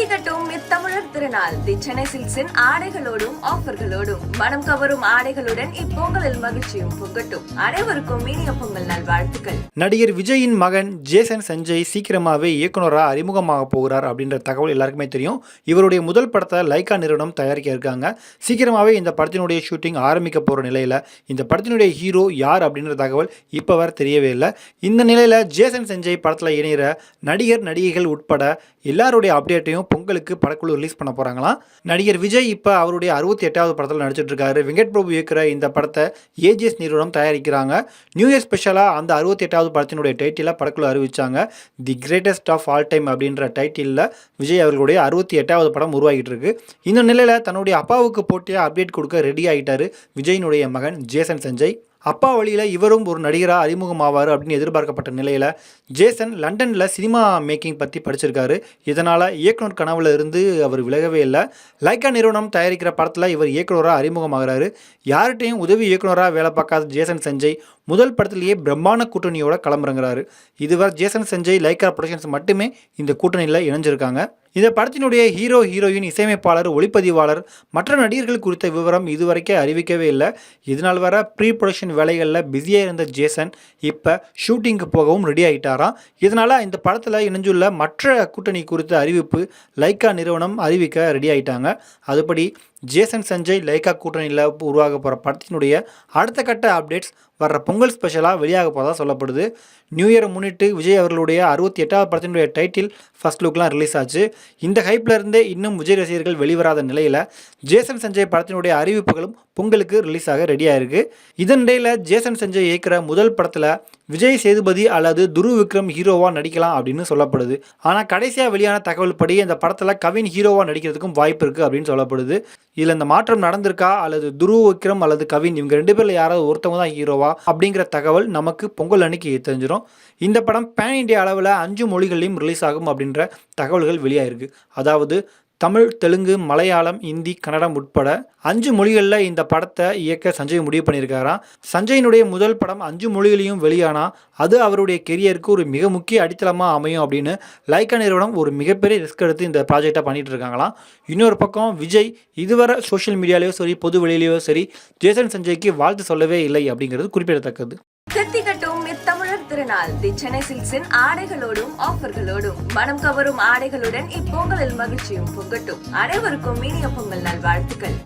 திகட்டும் இத்தமிழர் திருநாள். தி சென்னை சில்க்ஸின் ஆடைகளோடும் ஆஃபர்களோடும். மனம் கவரும் ஆடைகளுடன் இப்பொங்கலில் மகிழ்ச்சியும் பொங்கட்டும். அனைவருக்கும் இனிய பொங்கல் நல்வாழ்த்துக்கள். நடிகர் விஜயின் மகன் ஜேசன் சஞ்சய் சீக்கிரமாகவே இயக்குனராக அறிமுகமாக போகிறார் அப்படின்ற தகவல் எல்லாருக்குமே தெரியும். இவருடைய முதல் படத்தை லைக்கா நிறுவனம் தயாரிக்க இருக்காங்க. சீக்கிரமாகவே இந்த படத்தினுடைய ஷூட்டிங் ஆரம்பிக்க போகிற நிலையில் இந்த படத்தினுடைய ஹீரோ யார் அப்படின்ற தகவல் இப்போ வர தெரியவே இல்லை. இந்த நிலையில் ஜேசன் சஞ்சய் படத்தில் இணைகிற நடிகர் நடிகைகள் உட்பட எல்லாருடைய அப்டேட்டையும் பொங்கலுக்கு படக்குழு ரிலீஸ் பண்ண போகிறாங்களாம் நடிகர் விஜய் இப்போ அவருடைய அறுபத்தி எட்டாவது படத்தில் நடிச்சிட்டு இருக்காரு வெங்கட் பிரபு இயக்கிற இந்த படத்தை ஏஜிஎஸ் நிறுவனம் தயாரிக்கிறாங்க. நியூ இயர் ஸ்பெஷலாக அந்த அறுபத்தி எட்டாவது படத்தினுடைய டைட்டிலாக படக்குழு அறிவிச்சாங்க. The greatest of all time அப்படின்ற டைட்டிலில் விஜய் அவர்களுடைய அறுபத்தி எட்டாவது படம் உருவாகிட்டு இருக்கு இந்த நிலையில் தன்னுடைய அப்பாவுக்கு போட்டியாக அப்டேட் கொடுக்க ரெடி ஆகிட்டாரு விஜயினுடைய மகன் ஜேசன் சஞ்சய் அப்பா வழியில் இவரும் ஒரு நடிகராக அறிமுகமாவார் அப்படின்னு எதிர்பார்க்கப்பட்ட நிலையில் ஜேசன் லண்டனில் சினிமா மேக்கிங் பற்றி படிச்சிருக்காரு. இதனால் இயக்குனர் கனவுல இருந்து அவர் விலகவே இல்லை. லைக்கா நிறுவனம் தயாரிக்கிற படத்தில் இவர் இயக்குனராக அறிமுகமாகிறாரு. யார்கிட்டையும் உதவி இயக்குனராக வேலை பார்க்காத ஜேசன் சஞ்சய் முதல் படத்திலேயே பிரம்மாண்ட கூட்டணியோட களமிறங்குறாரு. இதுவரை ஜேசன் சஞ்சய் லைக்கா ப்ரொடக்ஷன்ஸ் மட்டுமே இந்த கூட்டணியில் இணைஞ்சிருக்காங்க. இந்த படத்தினுடைய ஹீரோ ஹீரோயின் இசையமைப்பாளர் ஒளிப்பதிவாளர் மற்ற நடிகர்கள் குறித்த விவரம் இதுவரைக்கும் அறிவிக்கவே இல்லை. இதனால் வர ப்ரீ ப்ரொடக்ஷன் வேலைகளில் பிஸியாக இருந்த ஜேசன் இப்போ ஷூட்டிங்க்கு போகவும் ரெடி ஆகிட்டாராம் இதனால் இந்த படத்தில் இணைஞ்சுள்ள மற்ற கூட்டணி குறித்த அறிவிப்பு லைக்கா நிறுவனம் அறிவிக்க ரெடி ஆகிட்டாங்க அதுபடி ஜேசன் சஞ்சய் லைக்கா கூட்டணியில் உருவாக போகிற படத்தினுடைய அடுத்த கட்ட அப்டேட்ஸ் வர்ற பொங்கல் ஸ்பெஷலாக வெளியாக போதாக சொல்லப்படுது. நியூ இயரை முன்னிட்டு விஜய் அவர்களுடைய அறுபத்தி எட்டாவது படத்தினுடைய டைட்டில் ஃபர்ஸ்ட் லுக்லாம் ரிலீஸ் ஆச்சு. இந்த ஹைப்பில் இருந்தே இன்னும் விஜய் ரசிகர்கள் வெளிவராத நிலையில் ஜேசன் சஞ்சய் படத்தினுடைய அறிவிப்புகளும் பொங்கலுக்கு ரிலீஸ் ஆக ரெடியாக இருக்குது இதனிடையில் ஜேசன் சஞ்சய் இயக்கிற முதல் படத்தில் விஜய் சேதுபதி அல்லது துரு விக்ரம் ஹீரோவாக நடிக்கலாம் அப்படின்னு சொல்லப்படுது. ஆனால் கடைசியாக வெளியான தகவல் படி இந்த படத்தில் கவின் ஹீரோவாக நடிக்கிறதுக்கும் வாய்ப்பு இருக்குது அப்படின்னு சொல்லப்படுது. இதில் இந்த மாற்றம் நடந்திருக்கா? அல்லது துரு விக்ரம் அல்லது கவின் இவங்க ரெண்டு பேரில் யாராவது ஒருத்தவங்க தான் ஹீரோவா? அப்படிங்கிற தகவல் நமக்கு பொங்கல் அன்னைக்கு தெரிஞ்சிடும் இந்த படம் பேன் இண்டியா அளவில் அஞ்சு மொழிகள்லையும் ரிலீஸ் ஆகும் அப்படின்ற தகவல்கள் வெளியாயிருக்கு. அதாவது தமிழ் தெலுங்கு மலையாளம் இந்தி கன்னடம் உட்பட அஞ்சு மொழிகளில் இந்த படத்தை இயக்க சஞ்சய் முடிவு பண்ணியிருக்காராம் சஞ்சயினுடைய முதல் படம் அஞ்சு மொழிகளையும் வெளியானா? அது அவருடைய கெரியருக்கு ஒரு மிக முக்கிய அடித்தளமாக அமையும் அப்படின்னு லைக்கா நிறுவனம் ஒரு மிகப்பெரிய ரிஸ்க் எடுத்து இந்த ப்ராஜெக்டை பண்ணிட்டு இருக்காங்களாம் இன்னொரு பக்கம் விஜய் இதுவரை சோஷியல் மீடியாலேயோ சரி பொது வெளியிலேயோ சரி ஜேசன் சஞ்சய்க்கு வாழ்த்து சொல்லவே இல்லை அப்படிங்கிறது குறிப்பிடத்தக்கது. திருநாள். தி சென்னை சில்க்ஸின் ஆடைகளோடும் ஆஃபர்களோடும் மனம் கவரும் ஆடைகளுடன் இப்பொங்கலில் மகிழ்ச்சியும் பொங்கட்டும். அனைவருக்கும் இனிய பொங்கல் நல்வாழ்த்துக்கள்.